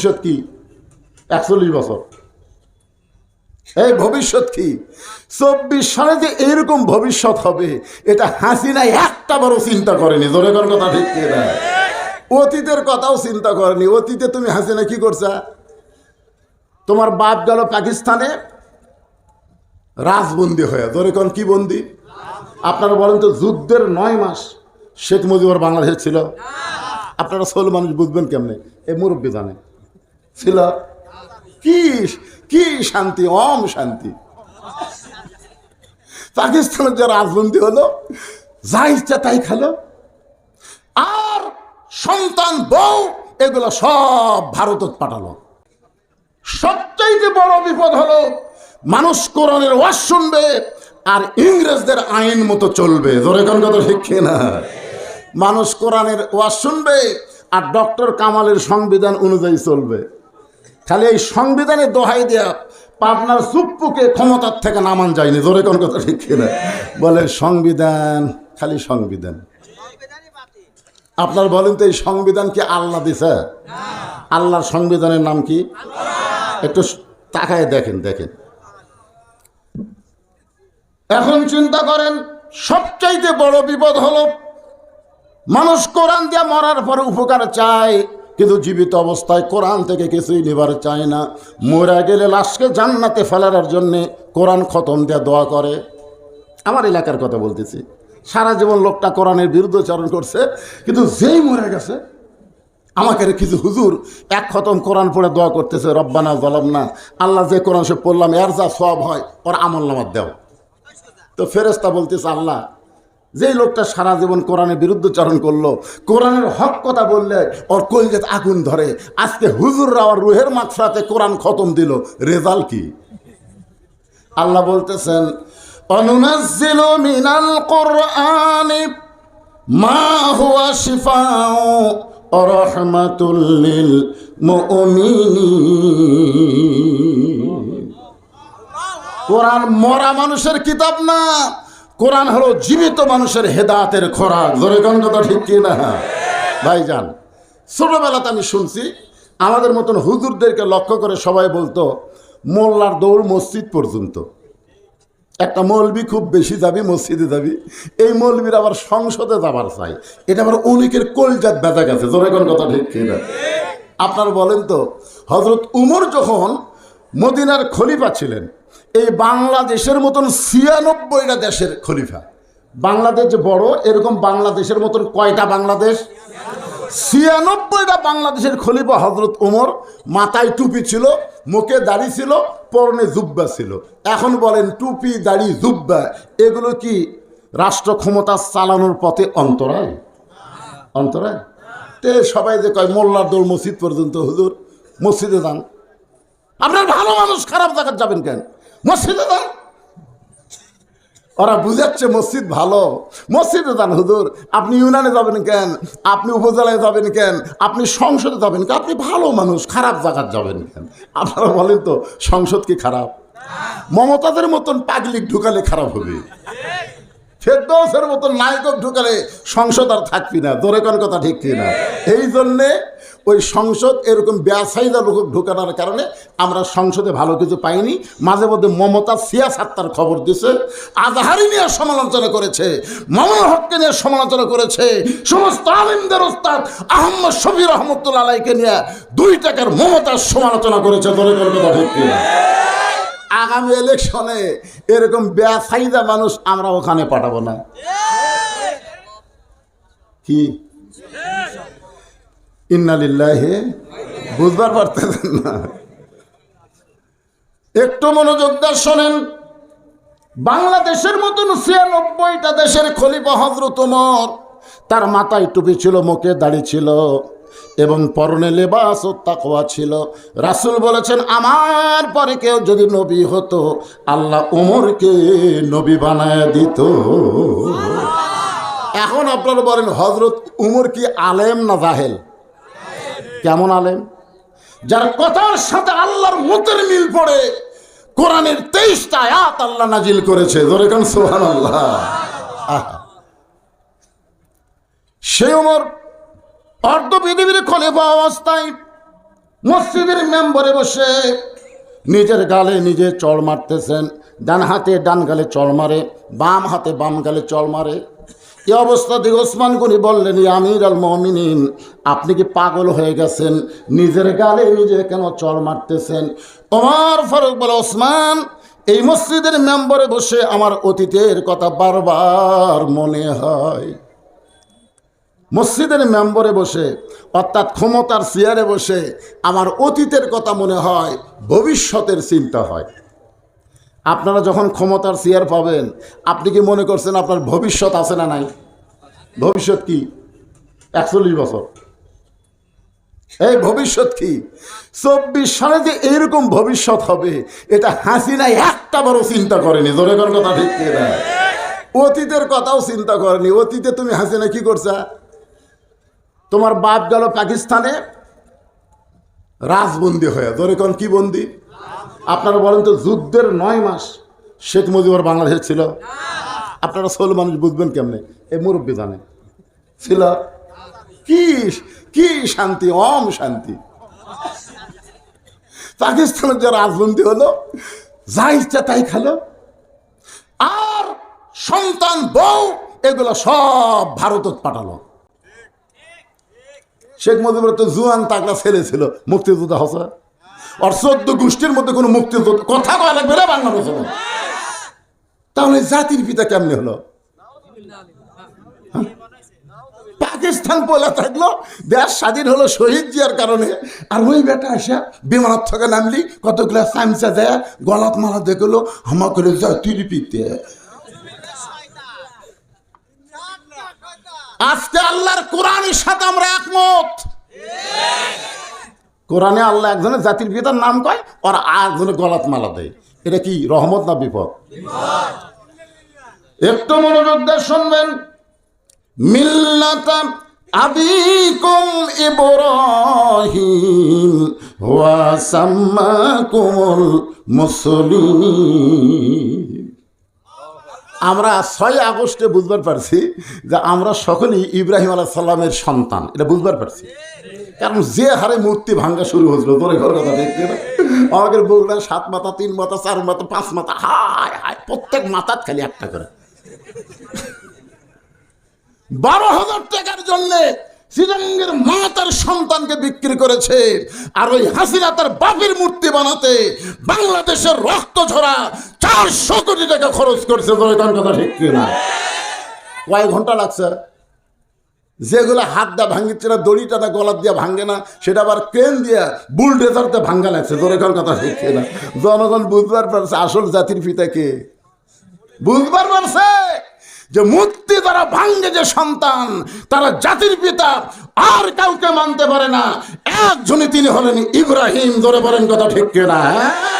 ভবিষ্যৎ কি? একচল্লিশ বছর। এই ভবিষ্যৎ কি? চব্বিশ সালে যে এরকম ভবিষ্যৎ হবে, এটা হাসিনা একটা বড় চিন্তা করেনি। জোরে কোন কথা ঠিক না অতীতের কথাও চিন্তা করেনি। অতীতে তুমি হাসিনা কি করছা? তোমার বাপ গেল পাকিস্তানে, রাজবন্দি হয়ে। ধরে কোন কি বন্দি? আপনারা বলেন তো যুদ্ধের নয় মাস শেখ মুজিবুর বাংলাদেশ ছিল। আপনারা ষোলো মানুষ বুঝবেন কেমনে? এ মুরব্বী জানে। ছিল। কি কি শান্তি অম শান্তি। পাকিস্তানের যে রাজবন্দি হলো, যা ইচ্ছা তাই খেলো। আর সন্তান, বউ, এগুলো সব ভারতত পাঠালো। সবচাইতে বড় বিপদ হলো, মানুষ কোরআনের ওয়াজ শুনবে আর ইংরেজদের আইন মতো চলবে। ধরে কোন কথা শিখে না মানুষ কোরআনের ওয়াজ শুনবে আর ডক্টর কামালের সংবিধান অনুযায়ী চলবে। খালি এই সংবিধানে দোহাই দেয়া পাবনার সুপ্পুকে ক্ষমতার থেকে নামান যায়নি। ধরে কোন কথা শিখে না বলে সংবিধান, খালি সংবিধান। আপনার বলেন তো এই সংবিধান কি আল্লাহ দিছে? আল্লাহর সংবিধানের নাম কি? একটু তাকায় দেখেন দেখেন। এখন চিন্তা করেন, সবচাইতে বড় বিপদ হলো, মানুষ কোরআন দিয়ে মরার পরে উপকার চায় কিন্তু জীবিত অবস্থায় কোরআন থেকে কিছুই নেবার চায় না। মরা গেলে লাশকে জান্নাতে ফেলার জন্যে কোরআন খতম দিয়ে দোয়া করে। আমার এলাকার কথা বলতেছি। সারা জীবন লোকটা কোরআনের বিরুদ্ধচারণ করছে, কিন্তু যেই মরে গেছে, আমাকে কিছু হুজুর এক খতম কোরআন পড়ে দোয়া করতেছে, রব্বানা জলম না আল্লাহ যে কোরআন সে পড়লাম, এর যা সব হয়, ওর আমল নামার দেও। তো ফেরেস্তা বলতেছে, আল্লাহ যেই লোকটা সারা জীবন কোরআনের বিরুদ্ধচারণ করল, কোরআনের হক কথা বললে ওর কলজেত আগুন ধরে। আজকে হুজুররা ওর রুহের মাত্রাতে কোরআন খতম দিল। রেজাল্ট কি? আল্লাহ বলতেছেন কোরআন মরা মানুষের কিতাব না। কোরআন হলো জীবিত মানুষের হেদাতের খোরাক। ধরে কথা ঠিক কি না? ভাইজান ছোটবেলাতে আমি শুনছি, আমাদের মতন হুজুরদেরকে লক্ষ্য করে সবাই বলতো, মোল্লার দৌড় মসজিদ পর্যন্ত। একটা মৌলবি খুব বেশি যাবি, মসজিদে যাবি, এই মৌলবির আবার সংসদে যাবার চাই। এটা আবার অনেকের কলজাত বেজা গেছে জোরে কোন কথা ঠিক কিনা আপনার বলেন তো হজরত উমর যখন মদিনার খলিফা ছিলেন এই বাংলাদেশের মতন ছিয়ানব্বইটা দেশের খলিফা। বাংলাদেশ বড়, এরকম বাংলাদেশের মতন কয়টা বাংলাদেশ? ছিয়ানব্বইটা বাংলাদেশের খলিফা হজরত ওমর, মাথায় টুপি ছিল, মুখে দাড়ি ছিল, পরনে জুব্বা ছিল। এখন বলেন, টুপি, দাড়ি, জুব্বা, এগুলো কি রাষ্ট্র ক্ষমতা চালানোর পথে অন্তরায়? অন্তরায়? তে সবাই যে কয়, মোল্লার দৌড় মসজিদ পর্যন্ত, হুজুর, মসজিদে যান। আপনার ভালো মানুষ, খারাপ জায়গায় যাবেন কেন? মসজিদে যান ওরা বুঝাচ্ছে মসজিদ ভালো। মসজিদে দান হুদুর আপনি ইউনানে যাবেন কেন? আপনি উপজেলায় যাবেন কেন? আপনি সংসদে যাবেন কেন? আপনি ভালো মানুষ, খারাপ জায়গার যাবেন কেন? আপনারা বলেন তো, সংসদ কি খারাপ? মমতাদের মতন পাগলিক ঢুকালে খারাপ হবে। ফেরদৌসের মতো নায়কক ঢুকালে সংসদ আর থাকবি না। দোরে কোন কথা ঠিক না? এই জন্যে ওই সংসদ এরকম ব্যবসায়ীরা লোক ঢুকানোর কারণে আমরা সংসদে ভালো কিছু পাইনি। মাঝে মধ্যে মমতা সিয়াসাত্তার খবর দিছে। আজহারি নিয়ে সমালোচনা করেছে মামুন হককে নিয়ে সমালোচনা করেছে। সমস্ত আলিমদের ওস্তাদ আহম্মদ শফি রহমতুল্লাহ আলাইকে নিয়ে দুই টাকার মমতার সমালোচনা করেছে। দোরে কথা ঠিক কি না? আগামী ইলেকশনে এরকম ব্যবসায়ীরা মানুষ আমরা ওখানে পাঠাবো না। কি? ইন্নালিল্লাহে বুঝবার পারতেছেন না। একটু মনোযোগ দিয়ে শোনেন, বাংলাদেশের মতন ছিয়ানব্বইটা দেশের খলিফা হজরত তার মাথায় টুপি ছিল, মুখে দাড়ি ছিল। এবং পরনে লেবাস ও তাকওয়া ছিল। রাসুল বলেছেন, আমার পরে কেউ যদি নবী হতো, আল্লাহ ওমরকে নবী বানায় দিত। এখন আপনারা বলেন হজরত উমর কি আলেম না জাহেল? কেমন আলেম? যার কথার সাথে আল্লাহর মতের মিল পড়ে, কোরআনের তেইশটা আয়াত আল্লাহ নাজিল করেছে। ধরে কেন সোহান আল্লাহ সে ওমর অর্ধ পৃথিবীর খলিফা অবস্থায় মসজিদের মেম্বরে বসে নিজের গালে নিজে চড় মারতেছেন, ডান হাতে ডান গালে চড় মারে, বাম হাতে বাম গালে চড় মারে। এই অবস্থাতে ওসমান গনি বললেন "ইয়া আমির আল মমিনিন, আপনি কি পাগল হয়ে গেছেন? নিজের গালে নিজে কেন চড় মারতেছেন? তোমার ফারুক বলে, ওসমান, এই মসজিদের মেম্বরে বসে আমার অতীতের কথা বারবার মনে হয়। মসজিদের মেম্বরে বসে, অর্থাৎ ক্ষমতার চেয়ারে বসে আমার অতীতের কথা মনে হয়, ভবিষ্যতের চিন্তা হয়। আপনারা যখন ক্ষমতার চেয়ার পাবেন, আপনি কি মনে করছেন আপনার ভবিষ্যৎ আছে না নাই? ভবিষ্যৎ কি? একচল্লিশ বছর। এই ভবিষ্যৎ কি? চব্বিশ সালে যে এইরকম ভবিষ্যৎ হবে, এটা হাসিনা একটা বড় চিন্তা করেনি। জোরে কথা ঠিক অতীতের কথাও চিন্তা করেনি। অতীতে তুমি হাসিনা কি করছা? তোমার বাপ গেল পাকিস্তানে, রাজবন্দি হয়ে। ধরে কোন কি বন্দি? আপনারা বলেন তো যুদ্ধের নয় মাস শেখ মুজিবুর বাংলাদেশে ছিল। আপনারা ষোলো মানুষ বুঝবেন কেমনে? এই মুরব্বী জানে। ছিল কি কি শান্তি অম শান্তি। পাকিস্তানের যে রাজবন্দি হলো, যা ইচ্ছা তাই খেলো। আর সন্তান, বউ, এগুলো সব ভারতত পাঠালো। শেখ মুজিবুর তো জুয়ান তাগড়া ছেলে ছিল, মুক্তিযোদ্ধা হসা। আর চোদ্দ গোষ্ঠীর মধ্যে কোনো মুক্তিযোদ্ধা, কথা কয়া লাগবে রে বাংলাদেশে। তাহলে জাতির পিতা কেমনে হলো? হ্যাঁ? পাকিস্তান বলে থাকল, দেশ স্বাধীন হলো শহীদ জিয়ার কারণে। আর ওই বেটা আসা বিমানত থেকে নামলি, কতগুলা চামচা যায়, গলাত মালা দেখল, হামা করে জাতির পিতে আজকে আল্লাহর কোরআনের সাথে আমরা একমত। কোরআনে আল্লাহ একজনের জাতির পিতার নাম কয়, আর একজনের গলাত মালা দেয়। এটা কি রহমত না বিপদ? একটু মনোযোগ দিয়ে শুনবেন। মিল্লাতা আবিকুম ইব্রাহিম, ওয়া সাম্মাকুমুল মুসলিম আমরা ছয় আগস্টে বুঝবার পারছি যে আমরা সকলেই ইব্রাহিম আলাহ সাল্লামের সন্তান। এটা বুঝবার পারছি। কারণ যে হারে মূর্তি ভাঙ্গা শুরু হয়েছিল তোর ঘর কথা দেখতে না আমাদের বগুড়া সাত মাথা, তিন মাথা, চার মাথা, পাঁচ মাথা, হায় হায়, প্রত্যেক মাথার খালি একটা করে। বারো হাজার টাকার জন্যে শ্রীরঙ্গের মা তার সন্তানকে বিক্রি করেছে। আর ওই হাসিনা তার বাপের মূর্তি বানাতে বাংলাদেশের রক্ত ঝরা চারশো কোটি টাকা খরচ করছে কথা ঠিক কিনা? কয় ঘণ্টা লাগছে। যেগুলো হাত ভাঙিচ্ছে না, দড়িটা না গলার দিয়ে ভাঙে না, সেটা আবার ক্রেন দিয়ে বুলডেজারতে ভাঙ্গা লাগছে তোর কোন কথা শিখছে না জনগণ বুঝবার পারছে, আসল জাতির পিতাকে বুঝবার পারছে! যে মূর্তি তারা ভাঙ্গে যে সন্তান, তারা জাতির পিতা, আর কাউকে মানতে পারে না। একজনই তিনি হলেন ইব্রাহিম। ধরে বলেন কথা ঠিক কিনা? হ্যাঁ